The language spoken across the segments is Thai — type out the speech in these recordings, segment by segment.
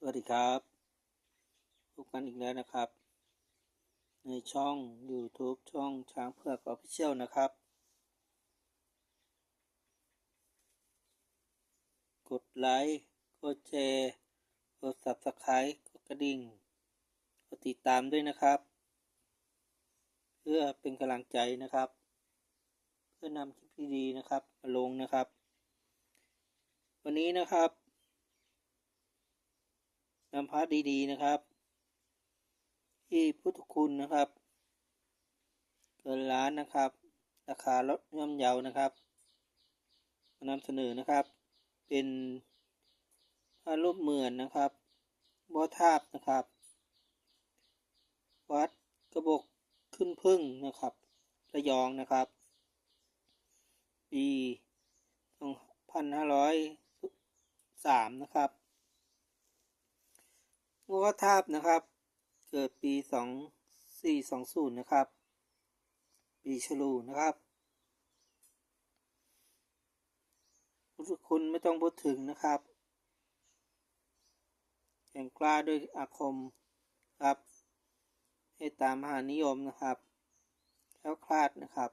สวัสดีครับพบกันอีกแล้วนะครับ ในช่อง YouTube ช่องช้างเผือกออฟฟิเชียลนะครับ กดไลค์กดแชร์กด Subscribe กดกระดิ่งกดติดตามด้วยนะครับ เพื่อเป็นกำลังใจนะครับ เพื่อนำคลิปดีๆนะครับมาลงนะครับ วันนี้นะครับ นำพระดีๆนะครับ ที่พุทธคุณนะครับ เกินล้านนะครับ ราคาลดย่อมเยานะครับมานำเสนอนะครับ เป็นพระรูปเหมือนนะครับบ่อทาบนะครับ วัดกระบอกขึ้นพึ่งนะครับระยองนะครับ ปี2503นะครับ งัวทาบนะครับ เกิดปี 2420 นะครับ ปีฉลูนะครับพุทธคุณไม่ต้องพูดถึงนะครับแข่งกล้าด้วยอาคมครับ ให้ตามมหานิยมนะครับ แล้วคลาดนะครับ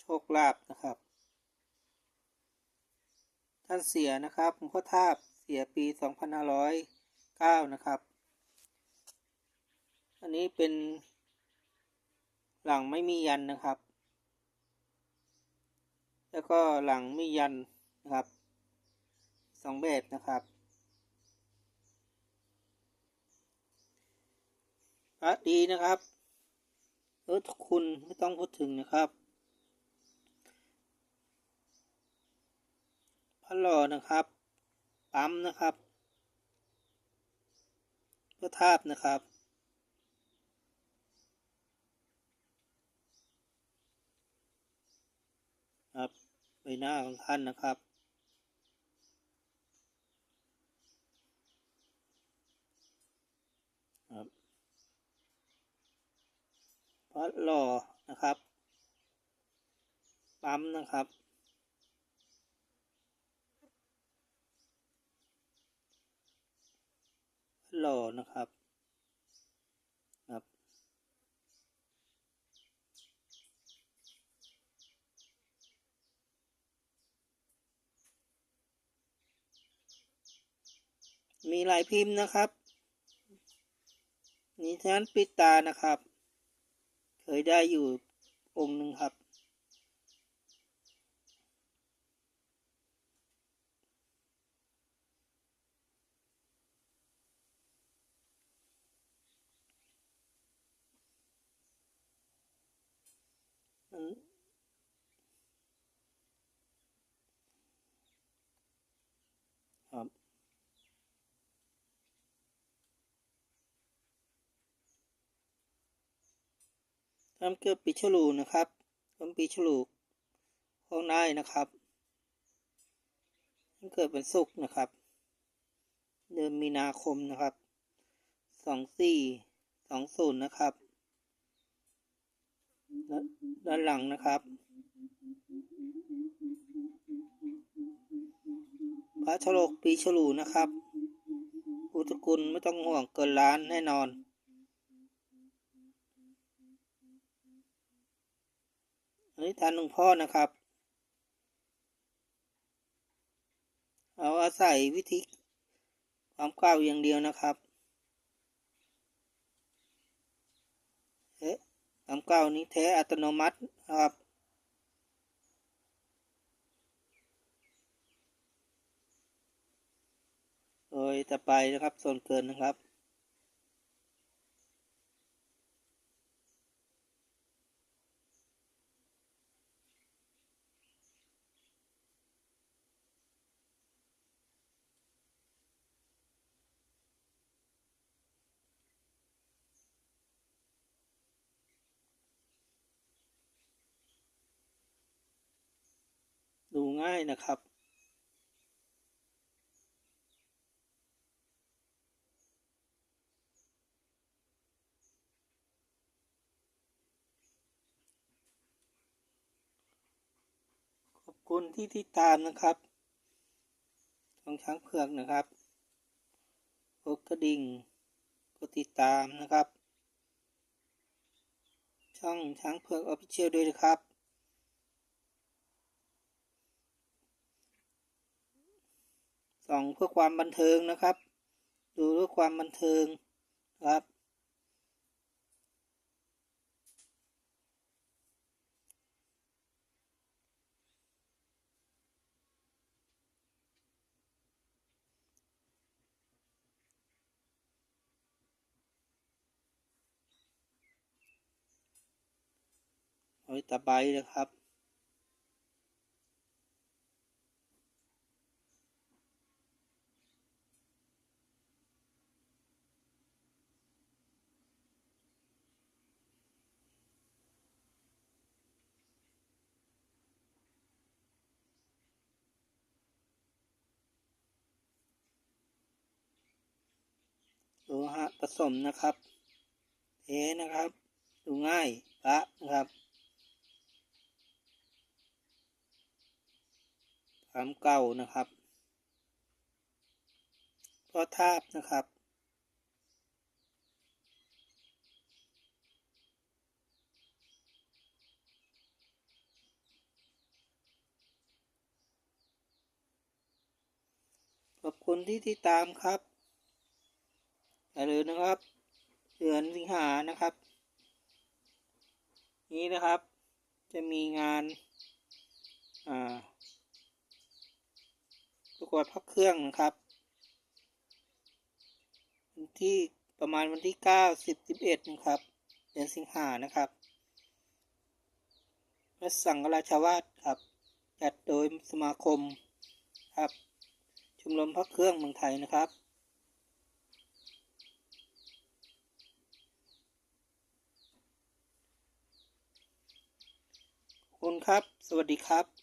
โชคลาภนะครับ ท่านเสียนะครับหลวงพ่อทาบ สียปี 2509 นะครับ อันนี้เป็นหลังไม่มียันนะครับ แล้วก็หลังมียันนะครับสองแบบนะครับพระดีนะครับเออคุณไม่ต้องพูดถึงนะครับพระหล่อนะครับ ปั๊มนะครับพระทาบนะครับ ครับใบหน้าของท่านนะครับครับพระหล่อนะครับ ปั๊มนะครับ หล่อนะครับครับมีหลายพิมพ์นะครับ นี่ท่านปิดตานะครับ เคยได้อยู่องค์หนึ่งครับ ครับทำเกือปีฉลูนะครับทำปีฉลูห้องได้นะครับทำเกิดเป็นสุกนะครับ เดือนมีนาคมนะครับ สองสี่สองศูนย์นะครับ ด้านหลังนะครับ พระฉลกปีฉลูนะครับพุทธคุณไม่ต้องห่วงเกินล้านแน่นอนอันนี้ทานหลวงพ่อนะครับ เอาอาศัยวิธีความกล้าวอย่างเดียวนะครับ อ๊ะความกล้านี้แท้อัตโนมัตินะครับโดยต่อไปนะครับ ส่วนเกินนะครับ นะครับ ขอบคุณที่ติดตามนะครับช่องช้างเผือกนะครับกดกระดิ่งกดติดตามนะครับ ช่องช้างเผือกออฟฟิเชียลด้วยนะครับ ส่องเพื่อความบันเทิงนะครับ ดูเพื่อความบันเทิงครับเอาตะไบนะครับ หะผสมนะครับเทนะครับ ดูง่ายพระนะครับความเก่านะครับพ่อทาบนะครับขอบคุณที่ติดตามครับ อย่าลืมนะครับเดือนสิงหานะครับ นี้นะครับ จะมีงานอ่าประกวดพักเครื่องนะครับวันที่ประมาณวันที่เก้าสิบสิบเอ็ดนะครับ เดือนสิงหานะครับรัฐสังฆราชวาสครับ จัดโดยสมาคมครับ ชมรมพักเครื่องเมืองไทยนะครับ คุณครับ สวัสดีครับ